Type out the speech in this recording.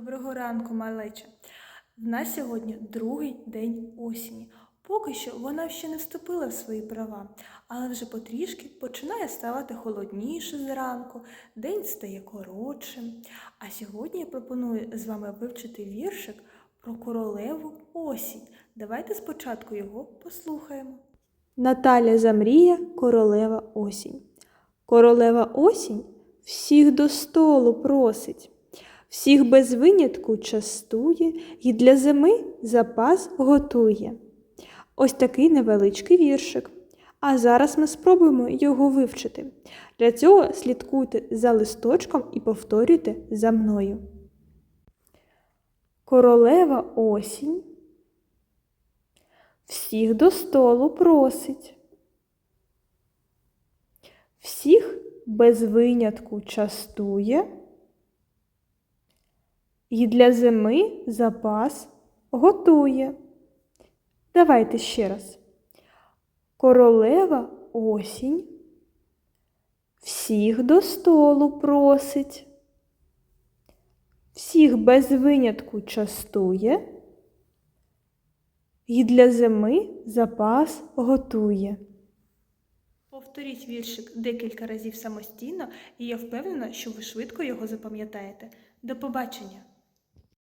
Доброго ранку, малеча. В нас сьогодні другий день осені. Поки що вона ще не вступила в свої права, але вже потрішки починає ставати холодніше зранку, день стає коротшим. А сьогодні я пропоную з вами вивчити віршик про королеву осінь. Давайте спочатку його послухаємо. Наталя Замрія, королева осінь. Королева осінь всіх до столу просить, всіх без винятку частує і для зими запас готує. Ось такий невеличкий віршик. А зараз ми спробуємо його вивчити. Для цього слідкуйте за листочком і повторюйте за мною. Королева осінь всіх до столу просить. Всіх без винятку частує і для зими запас готує. Давайте ще раз. Королева осінь всіх до столу просить, всіх без винятку частує і для зими запас готує. Повторіть віршик декілька разів самостійно, і я впевнена, що ви швидко його запам'ятаєте. До побачення!